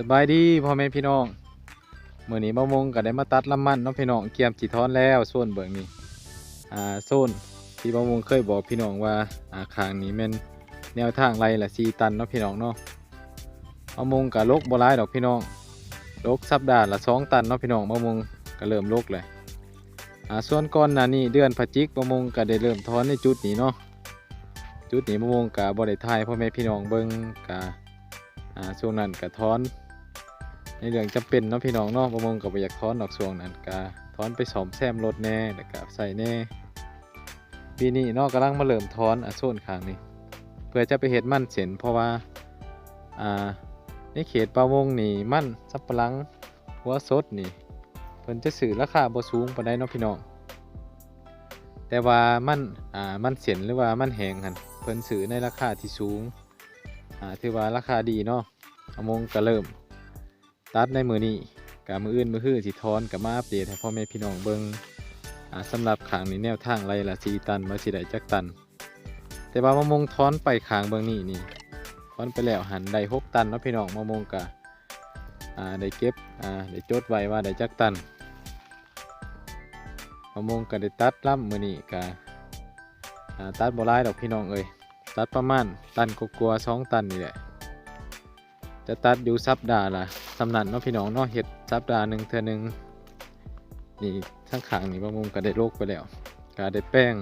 สบายดีพ่อแม่พี่น้องเมื่อนี้มะมงก็ได้มาตัดลำมันน้องพี่น้องเกียมจีท้อนแล้วโซนเบิงนี้อ่าโซนที่มะมงเคยบอกพี่น้องว่าอ่าคางนี้แม่นแนวทางไรละสีตันเนาะพี่น้องเนาะมะมงกับลกบ่ร้ายดอกพี่น้องลกสัปดาห์ละสองตันเนาะพี่น้องมะมงก็เริ่มลกเลยอ่าส่วนก่อนน้านี้เดือนพฤศจิกมะมงก็ได้เริ่มท้อนในจุดนี้เนาะจุดนี้มะมงกับ่ได้ทยพ่อแม่พี่น้องเบิ่งกะอ่าช่วงนั้นก็ถอน ในเรื่องจำเป็นเนาะพี่น้องเนาะบางมงก็บ่อยากถอนดอกช่วงนั้นก็ถอนไปซ่อมแซมรถแน่แล้วก็ใส่แน่ปีนี้เนาะกำลังมาเริ่มถอนอโซนข้างนี้เพื่อจะไปเฮ็ดมั่นเส้นเพราะว่าอ่าในเขตป่าวงนี่มั่นสับปะหลังหัวสดนี่เพิ่นจะซื้อราคาบ่สูงปานใดเนาะพี่น้องแต่ว่ามั่นอ่ามั่นเส้นหรือว่ามั่นแหงหันเพิ่นซื้อในราคาที่สูงอ่าถือว่าราคาดีเนาะอมงก็เริ่ม ตัดในมือนี้กับมืออื่นมือฮื้อสิทอนกับมาอัปเดตให้พ่อแม่พี่น้องเบิงอ่าสำหรับขางนี้แนวทางไรละสีตันมาสิไดจักตัน แต่ว่ามะมงทอนไปขางเบิงนี่นี่ทอนไปแล้วหันได้หกตันเนาะพี่น้องมะมงกะอ่าได้เก็บอ่าได้จดไว้ว่าได้จักตันมะมงก็ได้ตัดล่ำมือนี้กะตัดบ่หลายดอกพี่น้องเอ้ยตัดประมาณตันกกลัวสองตันนี่แหละ จะตัดอยู่สัปดาห์ละสำนันเนาะพี่น้องเนาะเห็ดสัปดาห์หนึ่งเทื่อหนึ่งนี่ทั้งขางนี่บะมุมก็ได้โรคไปแล้วก็ได้แป้ง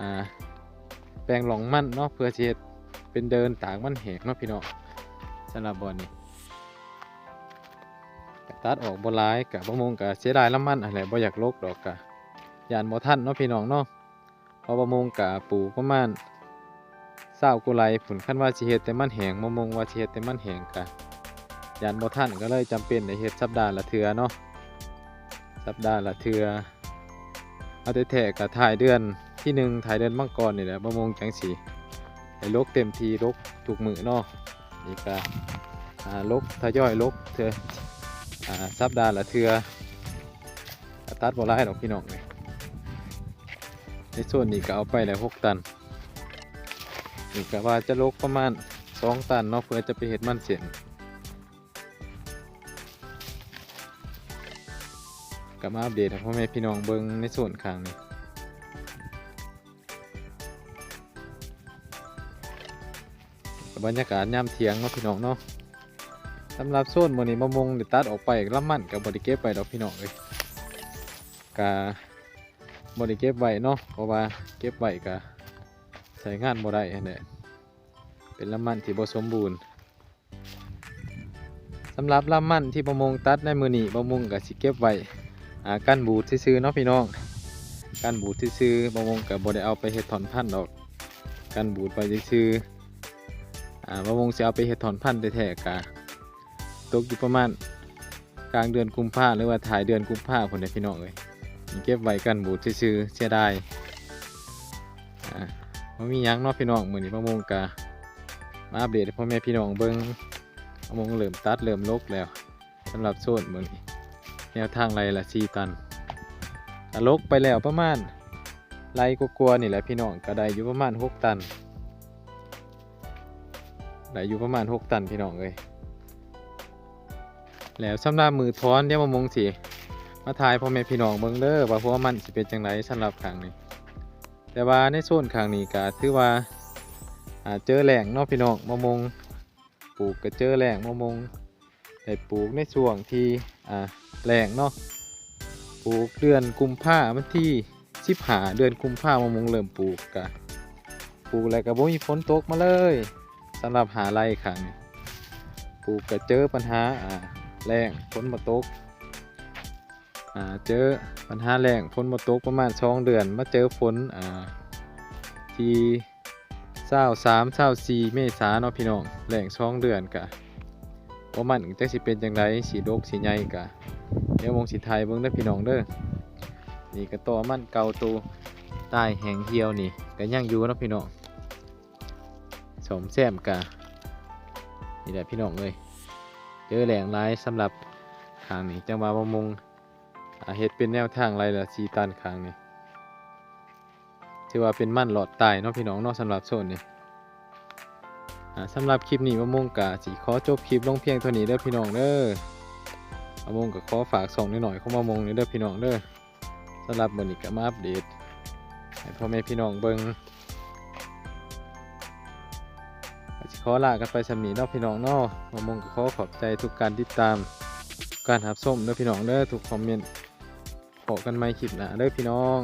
อ่าแป้งหลองมั่นเนาะเพื่อเฮ็ดเป็นเดินตากมันแหกเนาะพี่น้องสำหรับบอลนี่ตัดออกบ่หลายกับบะมุมก็เสียดายละมันอะไรบ่อยากโรคดอกกะยานบ่ทันเนาะพี่น้องเนาะพอประมงกะปลูกประมาณ เศร้ากุไรผลขั้นว่าสิเฮ็ดแต่มันแหงมะมงว่าสิเฮ็ดแต่มันแหงกะยันบ่ทันก็เลยจำเป็นได้เฮ็ดสัปดาห์ละเทื่อเนาะสัปดาห์ละเทื่อเอาแต่แท้กะถ่ายเดือนที่หนึ่งถ่ายเดือนมังกรนี่แหละประมงจังสีให้ลกเต็มทีลกถูกมือเนาะนี่กะอ่าลกทยอยลกเทื่ออ่าสัปดาห์ละเทื่อตัดบ่หลายดอกพี่น้องเลยในส่วนนี้ก็เอาไปแล้วหกตัน นี่ก็ว่าจะลกประมาณสองตันเนาะเพื่อจะไปเห็ดมันเสียนกับมาอัปเดตให้พ่อแม่พี่น้องเบิ้งในส่วนข้างนี้บรรยากาศยามเทียงเนาะพี่น้องเนาะสำหรับโซนมือนี้มะมงได้ตัดออกไปลำมันกับบริเก็บไปดอกพี่น้องเลยกาบริเก็บไว้เนาะเพราะว่าเก็บไว้ก็ ใช้งานบ่ได้นั่นแหละเป็นลำมันที่บ่สมบูรณ์สำหรับลำมันที่ประมงตัดในมือนีประมงก็สิเก็บไว้อ่ากันบูดซื่อๆเนาะพี่น้องกันบูดซื่อๆประมงก็บ่ได้เอาไปเฮ็ดถอนพันธุ์ดอกกันบูดไปซื่อๆอ่าประมงสิเอาไปเฮ็ดถอนพันธุ์แท้ๆกะตกอยู่ประมาณกลางเดือนกุมภาหรือว่าถ่ายเดือนกุมภาพุ่นเด้อพี่น้องเอ้ยเก็บไว้กันบูดซื่อๆเสียดาย บ่มียังเนาะพี่น้องมือนี้มะม่วงกะมาอัปเดตให้พ่อแม่พี่น้องเบิ่งมะม่วงเริ่มตัดเริ่มลกแล้วสำหรับโซนมือนี้แนวทางไรละ4ตันลกไปแล้วประมาณไรกลัวๆนี่แหละพี่น้องก็ได้อยู่ประมาณ6ตันได้อยู่ประมาณ6ตันพี่น้องเอ้ยแล้วสำหรับมือท้อนเดี๋ยวมะมงสิมาถ่ายพ่อแม่พี่น้องเบิ่งเด้อว่าพวกมันสิเป็นจังไดสำหรับครั้งนี้ แต่ว่าในโซนครั้งนี้ก็ถือว่าเจอแหล่งนาะพี่น้องมะมงปลูกก็เจอแหล่งมะมงได้ปลูกในช่วงที่แหล่งเนาะปลูกเดือนกุมภาพันธ์ที่สิบหาเดือนกุมภาพันธ์มะมงเริ่มปลูกกะปลูกแล้วก็บ่มีฝนตกมาเลยสำหรับหาไรครั้งปลูกก็เจอปัญหาอ่าแรงฝนมาตก อ่าเจอปัญหาแรงฝนมาตกประมาณสองเดือน มาเจอฝนอ่าที่เศร้าสามเศร้าสี่เมษาเนาะพี่น้องแรงสองเดือนกะว่ามันจะสิเป็นจังไดสีโดกสีใหญ่กะเดี๋ยววงสีไทยเบิ่งเด้พี่น้องเด้อนี่ก็ต่อมันเก่าตัวใต้แหงเหี่ยวนี่ก็ยังอยู่เนาะพี่น้องสมแซมกะนี่แหละพี่น้องเลยเจอแหลงร้ายสำหรับทางนี้จังหวะประมง อาเฮ็ดเป็นแนวทางไรละสีตันครั้งนี้ถือว่าเป็นมั่นหลอดตายเนาะพี่น้องเนาะสำหรับโซนนี่สำหรับคลิปนี้มะม่วงกะสิขอจบคลิปลงเพียงเท่านี้เด้อพี่น้องเด้อมะม่วงก็ขอฝากส่องนิดหน่อยๆของมะม่วงนี่เด้อพี่น้องเด้อสำหรับมื้อนี้ก็มาอัปเดตให้พ่อแม่พี่น้องเบิงสิขอลากันไปสำนีเนาะพี่น้องเนาะมะม่วงก็ขอขอบใจทุกการติดตาม การรับชมเด้อพี่น้องเด้อทุกคอมเมนต์ พบกันใหม่คลิปหนะเด้อพี่น้อง